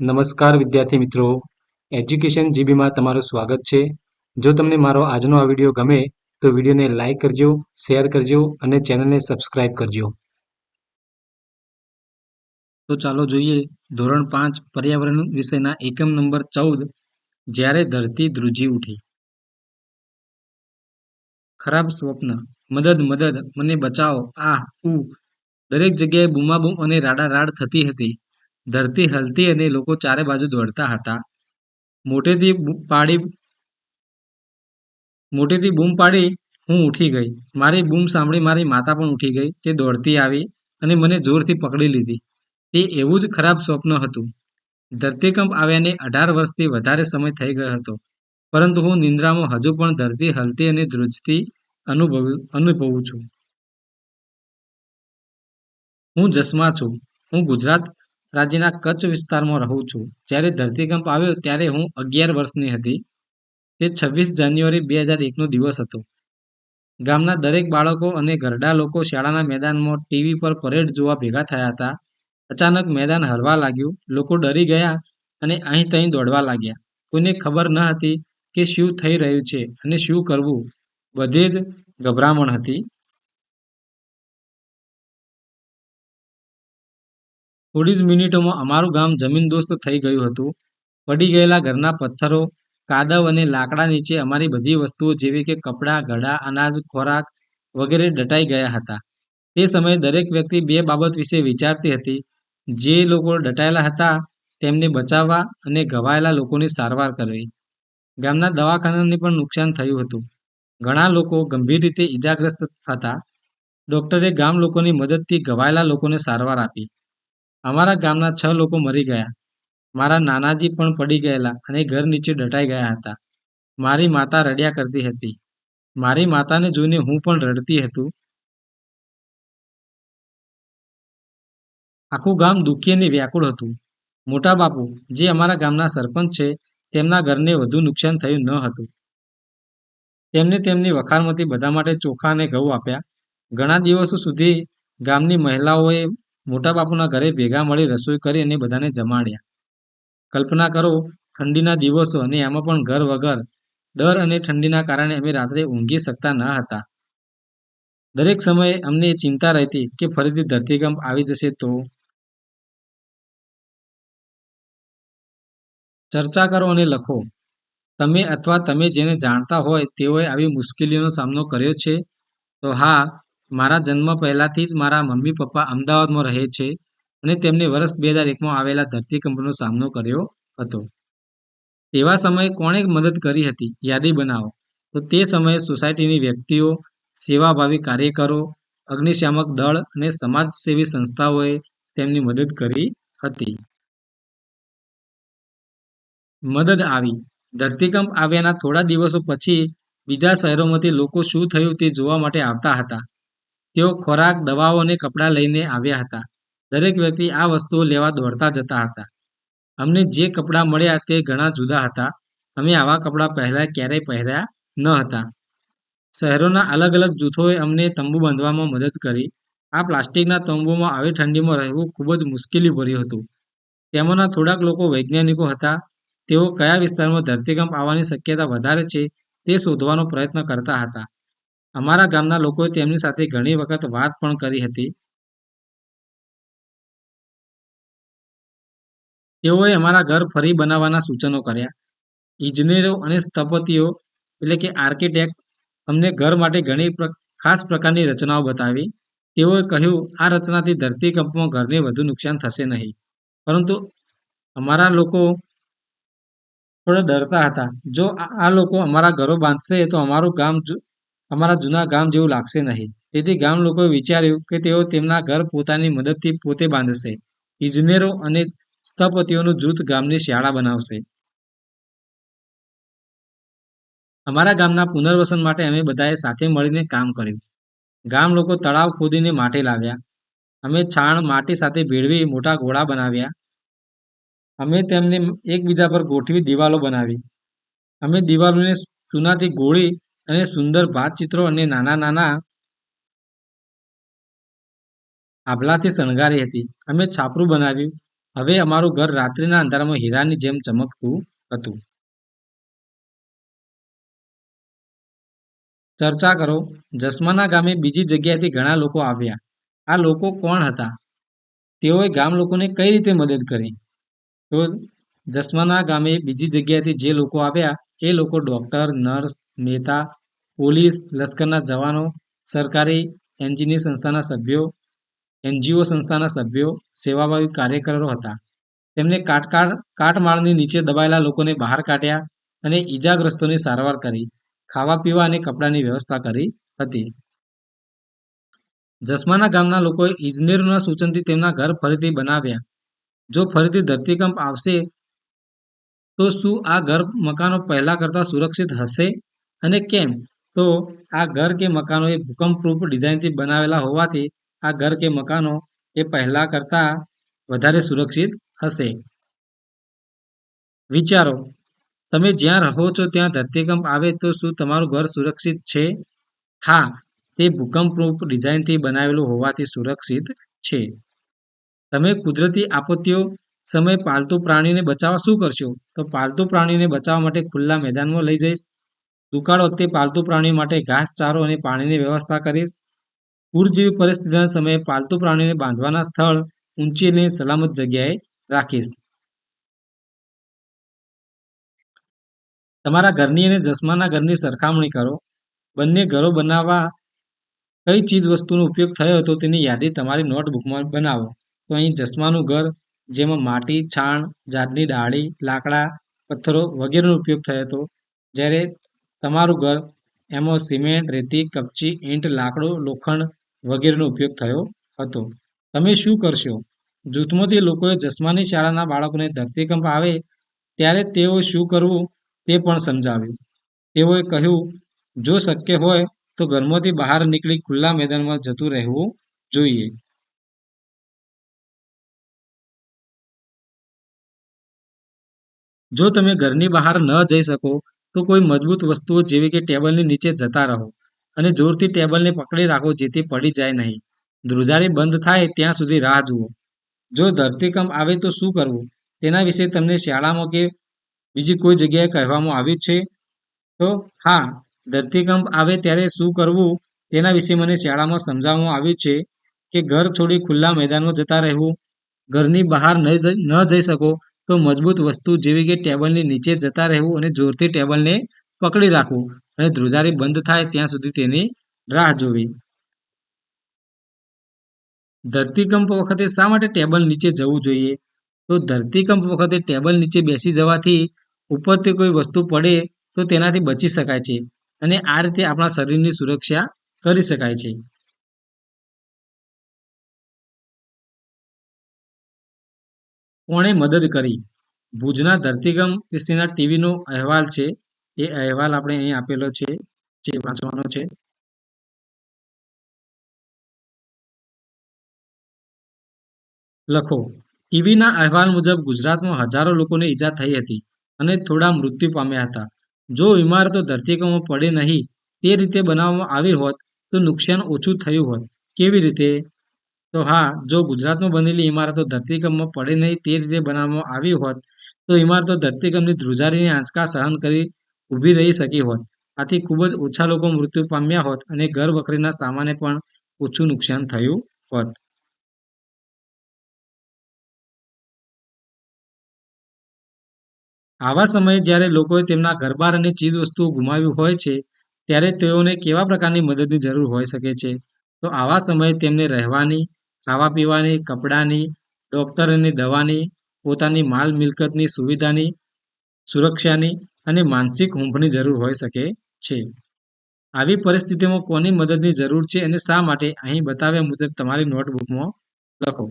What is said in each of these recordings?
નમસ્કાર વિદ્યાર્થી મિત્રો. એજ્યુકેશન જીબીમાં તમારું સ્વાગત છે. જો તમને મારો આજનો આ વીડિયો ગમે, તો વિડીયોને લાઇક કરજો, શેર કરજો અને ચેનલને સબસ્ક્રાઇબ કરજો. તો ચાલો જોઈએ ધોરણ પાંચ, પર્યાવરણ વિષયના એકમ નંબર ચૌદ. જ્યારે ધરતી ધ્રુજી ઉઠી. ખરાબ સ્વપ્ન. મદદ મદદ. મને બચાવો. આ, ઉ. દરેક જગ્યાએ બૂમાબૂમ અને રાડારાડ થતી હતી. ધરતી હલતી અને લોકો ચારે બાજુ દોડતા હતા. મોટેથી પાડી, મોટેથી બૂમ પાડી હું ઉઠી ગઈ. મારી બૂમ સાંભળી મારી માતા પણ ઉઠી ગઈ. તે દોડતી આવી અને મને જોરથી પકડી લીધી. તે એવું જ ખરાબ સ્વપ્ન હતું. ધરતીકંપ આવ્યાને અઢાર વર્ષથી વધારે સમય થઈ ગયો હતો. પરંતુ હું નિંદ્રામાં હજુ પણ ધરતી હલતી અને ધ્રુજતી અનુભવ, અનુભવું છું. હું જસમા છું. હું ગુજરાત રાજ્યના કચ્છ વિસ્તારમાં રહું છું. જ્યારે ધરતીકંપ આવ્યો ત્યારે હું અગિયાર વર્ષની હતી. તે છવ્વીસ જાન્યુઆરી બે હજાર એકનો દિવસ હતો. ગામના દરેક બાળકો અને ઘરડા લોકો શાળાના મેદાનમાં ટીવી પર પરેડ જોવા ભેગા થયા હતા. અચાનક મેદાન હરવા લાગ્યું. લોકો ડરી ગયા અને અહીં તહીં દોડવા લાગ્યા. કોઈને ખબર ન હતી કે શું થઈ રહ્યું છે અને શું કરવું. બધે જ ગભરામણ હતી. થોડી જ મિનિટોમાં અમારું ગામ જમીનદોસ્ત થઈ ગયું હતું. પડી ગયેલા ઘરના પથ્થરો, કાદવ અને લાકડા નીચે અમારી બધી વસ્તુઓ જેવી કે કપડાં, ઘડા, અનાજ, ખોરાક વગેરે દટાઈ ગયા હતા. તે સમયે દરેક વ્યક્તિ બે બાબત વિશે વિચારતી હતી. જે લોકો દટાયેલા હતા તેમને બચાવવા અને ઘવાયેલા લોકોની સારવાર કરવી. ગામના દવાખાનાને પણ નુકસાન થયું હતું. ઘણા લોકો ગંભીર રીતે ઇજાગ્રસ્ત હતા. ડૉક્ટરે ગામ લોકોની મદદથી ઘવાયેલા લોકોને સારવાર આપી. અમારા ગામના છ લોકો મરી ગયા. મારા નાનાજી પણ પડી ગયેલા અને ઘર નીચે દટાઈ ગયા હતા. મારી માતા રડ્યા કરતી હતી. મારી માતાને જોઈને હું પણ રડતી હતું. આખું ગામ દુઃખી અને વ્યાકુળ હતું. મોટા બાપુ, જે અમારા ગામના સરપંચ છે, તેમના ઘરને વધુ નુકસાન થયું ન હતું. તેમને તેમની વખાણમાંથી બધા માટે ચોખા અને ઘઉં આપ્યા. ઘણા દિવસો સુધી ગામની મહિલાઓએ મોટા બાપુના ઘરે ભેગા મળી રસોઈ કરી અને બધાને જમાડ્યા. કલ્પના કરો, ઠંડીના દિવસો અને એમાં પણ ઘર વગર ડર અને ઠંડીના કારણે અમે રાત્રે ઊંઘી શકતા ન હતા. દરેક સમયે અમને ચિંતા રહેતી કે ફરીથી ધરતીકંપ આવી જશે તો? ચર્ચા કરો અને લખો. તમે અથવા તમે જેને જાણતા હોય તેઓએ આવી મુશ્કેલીઓનો સામનો કર્યો છે? તો હા મારા જન્મ પહેલાંથી જ મારા મમ્મી પપ્પા અમદાવાદમાં રહે છે અને તેમને વર્ષ બે હજાર એકમાં આવેલા ધરતીકંપનો સામનો કર્યો હતો. તેવા સમયે કોણે મદદ કરી હતી? યાદી બનાવો. તો તે સમયે સોસાયટીની વ્યક્તિઓ, સેવાભાવી કાર્યકરો, અગ્નિશામક દળ અને સમાજસેવી સંસ્થાઓએ તેમની મદદ કરી હતી. મદદ આવી. ધરતીકંપ આવ્યાના થોડા દિવસો પછી બીજા શહેરોમાંથી લોકો શું થયું તે જોવા માટે આવતા હતા. તેઓ ખોરાક, દવાઓ અને કપડાં લઈને આવ્યા હતા. દરેક વ્યક્તિ આ વસ્તુઓ લેવા દોડતા જતા હતા. અમને જે કપડાં મળ્યા તે ઘણા જુદા હતા. અમે આવા કપડાં પહેલાં ક્યારેય પહેર્યા ન હતા. શહેરોના અલગ અલગ જૂથોએ અમને તંબુ બાંધવામાં મદદ કરી. આ પ્લાસ્ટિકના તંબુમાં આવી ઠંડીમાં રહેવું ખૂબ જ મુશ્કેલી ભર્યું હતું. તેમાંના થોડાક લોકો વૈજ્ઞાનિકો હતા. તેઓ કયા વિસ્તારમાં ધરતીકંપ આવવાની શક્યતા વધારે છે તે શોધવાનો પ્રયત્ન કરતા હતા. અમારા ગામના લોકોએ તેમની સાથે ઘણી વખત વાત પણ કરી હતી. તેઓએ અમારા ઘર ફરી બનાવવાના સૂચનો કર્યા. ઇજનેરો અને સ્થપતિઓ, એટલે કે આર્કિટેક્ટ, અમને ઘર માટે ઘણી ખાસ પ્રકારની રચનાઓ બતાવી. તેઓએ કહ્યું, આ રચનાથી ધરતીકંપમાં ઘરને વધુ નુકસાન થશે નહીં. પરંતુ અમારા લોકો થોડા ડરતા હતા. જો આ લોકો અમારા ઘરો બાંધશે, તો અમારું ગામ અમારા જૂના ગામ જેવું લાગશે નહીં. તેથી ગામ લોકોએ વિચાર્યું કે તેઓ તેમના ઘર પોતાની મદદથી પોતે બાંધશે. ઇજનેરો અને સ્થપતિઓનું જૂથ ગામની શાળા બનાવશે. અમારા ગામના પુનર્વસન માટે અમે બધાએ સાથે મળીને કામ કર્યું. ગામ લોકો તળાવ ખોદીને માટી લાવ્યા. અમે છાણ માટી સાથે ભેળવી મોટા ઘોડા બનાવ્યા. અમે તેમને એકબીજા પર ગોઠવી દિવાલો બનાવી. અમે દિવાલોને ચૂનાથી ગોળી અને સુંદર ભાતચિત્રો અને નાના નાના આભલાથી શણગારી હતી. અમે છાપરું બનાવ્યું. હવે અમારું ઘર રાત્રિના અંધારામાં હીરાની જેમ ચમકતું હતું. ચર્ચા કરો. જસમાના ગામે બીજી જગ્યાએથી ઘણા લોકો આવ્યા. આ લોકો કોણ હતા? તેઓએ ગામ લોકોને કઈ રીતે મદદ કરી? તો જસમાના ગામે બીજી જગ્યાએથી જે લોકો આવ્યા એ લોકો ડૉક્ટર નર્સ નેતા પોલીસ લશ્કરના જવાનો, સરકારી એન્જિનિયર સંસ્થાના સભ્યો, એનજીઓ સંસ્થાના સભ્યો, સેવાભાવી કાર્યકરો હતા. તેમને કાટકાળ, કાટમાળની નીચે દબાયેલા લોકોને બહાર કાઢ્યા અને ઈજાગ્રસ્તોની સારવાર કરી, ખાવા પીવા અને કપડાની વ્યવસ્થા કરી હતી. જસમાના ગામના લોકોએ ઇજનેરોના સૂચનથી તેમના ઘર ફરીથી બનાવ્યા. જો ફરીથી ધરતીકંપ આવશે તો શું આ ઘર મકાનો પહેલા કરતાં સુરક્ષિત હશે અને કેમ? તો આ ઘર કે મકાનો એ ભૂકંપરૂપ ડિઝાઇનથી બનાવેલા હોવાથી આ ઘર કે મકાનો એ પહેલા કરતાં વધારે સુરક્ષિત હશે. વિચારો, તમે જ્યાં રહો છો ત્યાં ધરતીકંપ આવે તો શું તમારું ઘર સુરક્ષિત છે? હા, તે ભૂકંપરૂપ ડિઝાઇનથી બનાવેલું હોવાથી સુરક્ષિત છે. તમે કુદરતી આપત્તિઓ સમયે પાલતુ પ્રાણીને બચાવવા શું કરશો? તો પાલતુ પ્રાણીને બચાવવા માટે ખુલ્લા મેદાનમાં લઈ જઈશ. દુકાળ વખતે પાલતુ પ્રાણી માટે ઘાસ અને પાણીની વ્યવસ્થા કરીશ. પૂર જેવી પરિસ્થિતિના સમયે પાલતુ પ્રાણીને બાંધવાના સ્થળ ઊંચી અને સલામત જગ્યાએ રાખીશ. તમારા ઘરની અને જસ્માના ઘરની સરખામણી કરો. બંને ઘરો બનાવવા કઈ ચીજ વસ્તુનો ઉપયોગ થયો હતો તેની યાદી તમારી નોટબુકમાં બનાવો. તો અહીં જસ્માનું ઘર જેમાં માટી, છાણ ઝાડની ડાળી, લાકડા, પથ્થરો વગેરેનો ઉપયોગ થયો હતો. જ્યારે તમારું ઘર એમાં સિમેન્ટ, રેતી, કપચી, ઈંટ, લાકડું, લોખંડ વગેરેનો ઉપયોગ થયો હતો. તમે શું કરશો? જૂથમાંથી લોકોએ જસ્માની શાળાના બાળકોને ધરતીકંપ આવે ત્યારે તેઓ શું કરવું તે પણ સમજાવ્યું. તેઓએ કહ્યું, જો શક્ય હોય તો ઘરમાંથી બહાર નીકળી ખુલ્લા મેદાનમાં જતું રહેવું જોઈએ. જો તમે ઘરની બહાર ન જઈ શકો, તો કોઈ મજબૂત વસ્તુઓ જેવી કે ટેબલની નીચે જતા રહો અને જોરથી ટેબલને પકડી રાખો જેથી પડી જાય નહીં. ધ્રુજારી બંધ થાય ત્યાં સુધી રાહ જુઓ. જો ધરતીકંપ આવે તો શું કરવું? તેના વિશે તમને શાળામાં કે બીજી કોઈ જગ્યાએ કહેવામાં આવ્યું છે? તો હા, ધરતીકંપ આવે ત્યારે શું કરવું? તેના વિશે મને શાળામાં સમજાવવામાં આવ્યું છે કે ઘર છોડી ખુલ્લા મેદાનમાં જતા રહેવું. ઘરની બહાર ન જઈ શકો તો મજબૂત વસ્તુ જેવી કે ટેબલની નીચે જતા રહેવું અને જોરથી ટેબલને પકડી રાખવું અને ધ્રુજારી બંધ થાય ત્યાં સુધી તેની રાહ જોવી. ધરતીકંપ વખતે શા માટે ટેબલ નીચે જવું જોઈએ? તો ધરતીકંપ વખતે ટેબલ નીચે બેસી જવાથી ઉપરથી કોઈ વસ્તુ પડે તો તેનાથી બચી શકાય છે અને આ રીતે આપણા શરીરની સુરક્ષા કરી શકાય છે. કોણે મદદ કરી? ભુજના ધરતીગમ વિશેના ટીવીનો અહેવાલ છે. એ અહેવાલ આપણે અહીં આપેલો છે. જે વાંચવાનો છે. લખો. ટીવીના અહેવાલ મુજબ ગુજરાતમાં હજારો લોકોને ઈજા થઈ હતી અને થોડા મૃત્યુ પામ્યા હતા. જો ઇમારતો ધરતીકંપમાં પડે નહીં, તે રીતે બનાવવામાં આવી હોત તો નુકસાન ઓછું થયું હોત. કેવી રીતે? તો હા, જો ગુજરાતમાં બનેલી ઇમારતો ધરતીકંપમાં પડે નહીં તે રીતે બનાવવામાં આવી હોત, તો ઇમારતો ધરતીકંપની ધ્રુજારીની આંચકા સહન કરી ઊભી રહી શકી હોત. આથી ખૂબ જ ઓછા લોકો મૃત્યુ પામ્યા હોત અને ઘર વખરીના સામાને પણ ઓછું નુકસાન થયું હોત. આવા સમયે જ્યારે લોકોએ તેમના ઘરબાર અને ચીજ વસ્તુઓ ગુમાવી હોય છે, ત્યારે તેઓને કેવા પ્રકારની મદદની જરૂર હોઈ શકે છે? તો આવા સમયે તેમને રહેવાની ખાવા પીવાની, કપડાની ડૉક્ટર દવાની, પોતાની માલ મિલકતની સુવિધાની, સુરક્ષાની અને માનસિક હૂંફની જરૂર હોઈ શકે છે. આવી પરિસ્થિતિમાં કોની મદદની જરૂર છે અને શા માટે? અહીં બતાવ્યા મુજબ તમારી નોટબુકમાં લખો.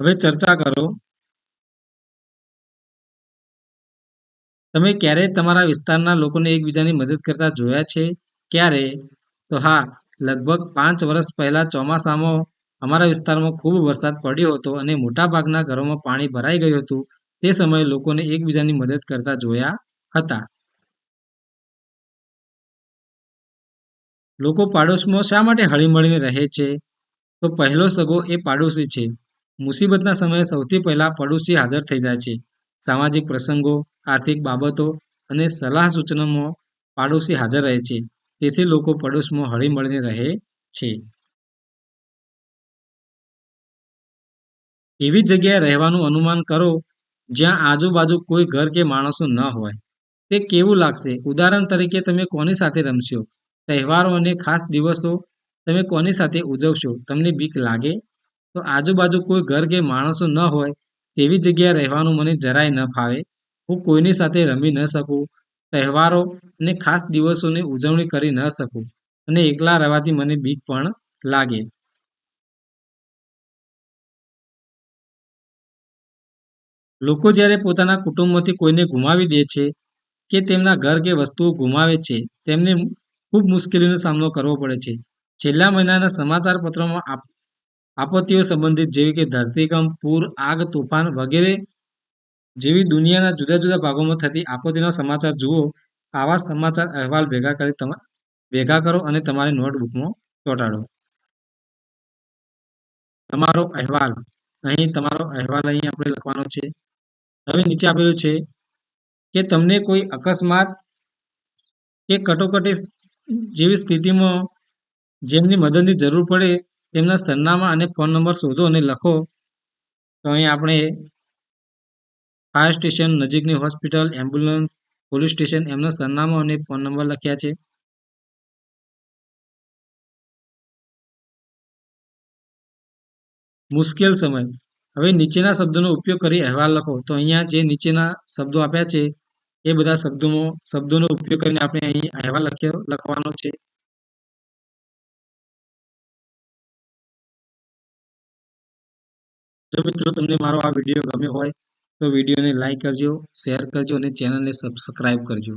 હવે ચર્ચા કરો. તમે ક્યારેય તમારા વિસ્તારના લોકોને એકબીજાની મદદ કરતા જોયા છે? ક્યારે? તો હા લગભગ પાંચ વર્ષ પહેલાં ચોમાસામાં અમારા વિસ્તારમાં ખૂબ વરસાદ પડ્યો હતો અને મોટાભાગના ઘરોમાં પાણી ભરાઈ ગયું હતું. તે સમયે લોકોને એકબીજાની મદદ કરતા જોયા હતા. લોકો પાડોશમાં શા માટે હળીમળીને રહે છે? તો પહેલો સગો એ પાડોશી છે. મુસીબતના સમયે સૌથી પહેલા પડોશી હાજર થઈ જાય છે. સામાજિક પ્રસંગો, આર્થિક બાબતો અને સલાહ સૂચનામાં પાડોશી હાજર રહે છે. તેથી લોકો પડોશમાં હળીમળીને રહે છે. એવી જગ્યાએ રહેવાનું અનુમાન કરો જ્યાં આજુબાજુ કોઈ ઘર કે માણસો ન હોય. તે કેવું લાગશે? ઉદાહરણ તરીકે, તમે કોની સાથે રમશો? તહેવારો અને ખાસ દિવસો તમે કોની સાથે ઉજવશો? તમને બીક લાગે? તો આજુબાજુ કોઈ ઘર કે માણસો ન હોય, તેવી જગ્યાએ રહેવાનું મને જરાય ન ફાવે. હું કોઈની સાથે રમી ન શકું. તહેવારો અને ખાસ દિવસોની ઉજવણી કરી ન શકું અને એકલા રહેવાથી મને બીક પણ લાગે. લોકો જ્યારે પોતાના કુટુંબમાંથી કોઈને ગુમાવી દે છે કે તેમના ઘર કે વસ્તુઓ ગુમાવે છે, તેમને ખૂબ મુશ્કેલીનો સામનો કરવો પડે છે. છેલ્લા મહિનાના સમાચાર પત્રોમાં આપત્તિઓ સંબંધિત જેવી કે ધરતીકંપ, પૂર, આગ, તોફાન વગેરે જેવી દુનિયાના જુદા જુદા ભાગોમાં થતી આપત્તિના સમાચાર જુઓ, આવા સમાચાર અહેવાલ ભેગા કરી તમે, ભેગા કરો અને તમારી નોટબુકમાં ચોંટાડો. તમારો અહેવાલ, અહીં તમારો અહેવાલ અહીં આપણે લખવાનો છે. હવે નીચે આપેલું છે કે તમને કોઈ અકસ્માત કે કટોકટી જેવી સ્થિતિમાં જેમની મદદની જરૂર પડે, તેમના સરનામા અને ફોન નંબર શોધો અને લખો. તો અહીં આપણે ફાયર સ્ટેશન નજીકની હોસ્પિટલ, એમ્બ્યુલન્સ, પોલીસ સ્ટેશન એમના સરનામા અને ફોન નંબર લખ્યા છે. મુશ્કેલ સમય. હવે નીચેના શબ્દોનો ઉપયોગ કરી અહેવાલ લખો. તો અહીંયા જે નીચેના શબ્દો આપ્યા છે, એ બધા શબ્દોમાં શબ્દોનો ઉપયોગ કરીને આપણે અહીં અહેવાલ લખવાનો છે. જો મિત્રો, તમને મારો આ વીડિયો ગમ્યો હોય તો વિડીયોને લાઈક કરજો શેર કરજો અને ચેનલને સબસ્ક્રાઈબ કરજો.